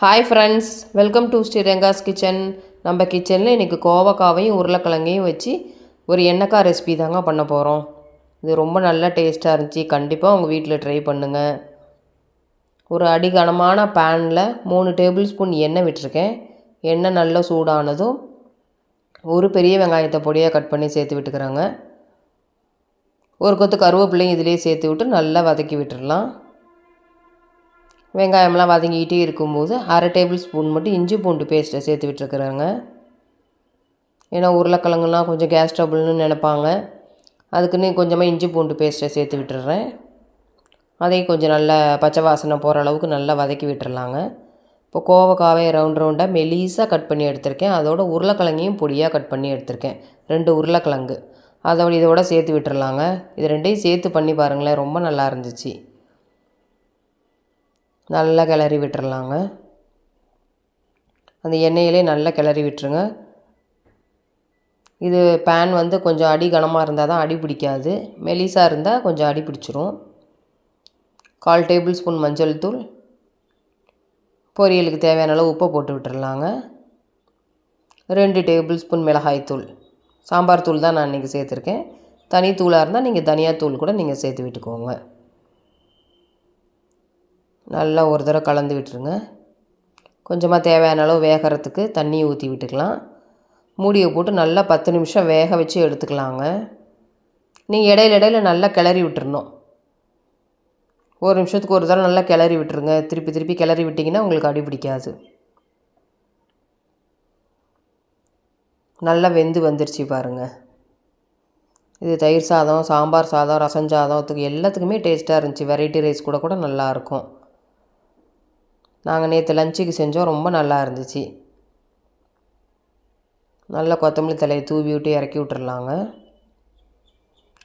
Hi friends welcome to Sriranga's kitchen நம்ம கிச்சனில் இன்றைக்கி கோவக்காவையும் உருளைக்கிழங்கையும் வச்சு ஒரு எண்ணெய்க்காய் ரெசிபி தாங்க பண்ண போகிறோம் இது ரொம்ப நல்லா டேஸ்ட்டாக இருந்துச்சு. கண்டிப்பாக உங்கள் வீட்டில் ட்ரை பண்ணுங்கள் ஒரு அடிகனமான பேனில் மூணு டேபிள் ஸ்பூன் எண்ணெய் விட்டுருக்கேன். எண்ணெய் நல்லா சூடானதும் ஒரு பெரிய வெங்காயத்தை பொடியாக கட் பண்ணி சேர்த்து விட்டுக்கிறாங்க. ஒரு கொத்து கருவேப்பிள்ளையும் இதிலே சேர்த்து விட்டு நல்லா வதக்கி விட்டுடலாம் வெங்காயம்லாம் வதங்கிக்கிட்டே இருக்கும்போது அரை டேபிள் ஸ்பூன் மட்டும் இஞ்சி பூண்டு பேஸ்ட்டை சேர்த்து விட்டுருக்குறாங்க. ஏன்னா உருளைக்கிழங்குலாம் கொஞ்சம் கேஸ் ட்ரபுள்னு நினைப்பாங்க. அதுக்குன்னு கொஞ்சமாக இஞ்சி பூண்டு பேஸ்ட்டை சேர்த்து விட்டுடுறேன் அதையும் கொஞ்சம் நல்லா பச்சை வாசனை போகிற அளவுக்கு நல்லா வதக்கி விட்டுறலாங்க. இப்போ கோவக்காவை ரவுண்ட் ரவுண்டாக மெலீஸாக கட் பண்ணி எடுத்திருக்கேன். அதோட உருளைக்கிழங்கையும் பொடியாக கட் பண்ணி எடுத்திருக்கேன். ரெண்டு உருளைக்கிழங்கு. அதோட இதோட சேர்த்து விட்டுறலாங்க. இது ரெண்டையும் சேர்த்து பண்ணி பாருங்களேன் ரொம்ப நல்லா இருந்துச்சு. நல்லா கிளறி விட்டுறலாங்க. அந்த எண்ணெயிலே நல்லா கிளறி விட்டுருங்க. இது பேன் வந்து கொஞ்சம் அடி கனமாக இருந்தால் தான் அடி பிடிக்காது. மெலிசாக இருந்தால் கொஞ்சம் அடி பிடிச்சிரும். கால் டேபிள் ஸ்பூன் மஞ்சள் தூள். பொரியலுக்கு தேவையான அளவு உப்பை போட்டு விட்டுறலாங்க. ரெண்டு டேபிள் ஸ்பூன் மிளகாய் தூள். சாம்பார் தூள் தான் நான் இன்றைக்கி சேர்த்துருக்கேன். தனி தூளாக இருந்தால் நீங்கள் தனியாக கூட நீங்கள் சேர்த்து விட்டுக்கோங்க. நல்லா ஒரு தடவை கலந்து விட்டுருங்க. கொஞ்சமாக தேவையான அளவு வேகிறதுக்கு தண்ணியை ஊற்றி விட்டுக்கலாம். மூடியை போட்டு நல்லா பத்து நிமிஷம் வேக வச்சு எடுத்துக்கலாங்க. நீங்கள் இடையில இடையில நல்லா கிளறி விட்டுருணும் ஒரு நிமிஷத்துக்கு ஒரு தடவை நல்லா கிளறி விட்டுருங்க. திருப்பி திருப்பி கிளறி விட்டிங்கன்னா உங்களுக்கு அடி பிடிக்காது. நல்லா வெந்து வந்துருச்சு பாருங்கள் இது தயிர் சாதம் சாம்பார் சாதம் ரசம் சாதத்துக்கு எல்லாத்துக்குமே டேஸ்ட்டாக இருந்துச்சு. வெரைட்டி ரைஸ் கூட கூட நல்லாயிருக்கும் நாங்கள் நேற்று லஞ்சுக்கு செஞ்சோம். ரொம்ப நல்லா இருந்துச்சு. நல்லா கொத்தமல்லி தலையை தூவி விட்டு இறக்கி விட்டுர்லாங்க.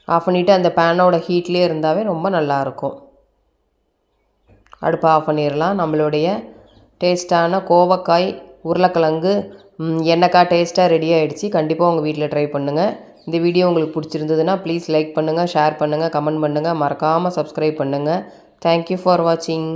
ஆஃப் பண்ணிவிட்டு அந்த பேனோட ஹீட்லேயே இருந்தாவே ரொம்ப நல்லாயிருக்கும் அடுப்பை ஆஃப் பண்ணிடலாம் நம்மளுடைய டேஸ்ட்டான கோவக்காய் உருளைக்கிழங்கு எண்ணெய்க்காய் டேஸ்ட்டாக ரெடி ஆகிடுச்சு கண்டிப்பாக உங்கள் வீட்டில் ட்ரை பண்ணுங்கள் இந்த வீடியோ உங்களுக்கு பிடிச்சிருந்ததுன்னா ப்ளீஸ் லைக் பண்ணுங்கள் ஷேர் பண்ணுங்கள் கமெண்ட் பண்ணுங்கள் மறக்காமல் சப்ஸ்கிரைப் பண்ணுங்கள் தேங்க்யூ ஃபார் வாட்சிங்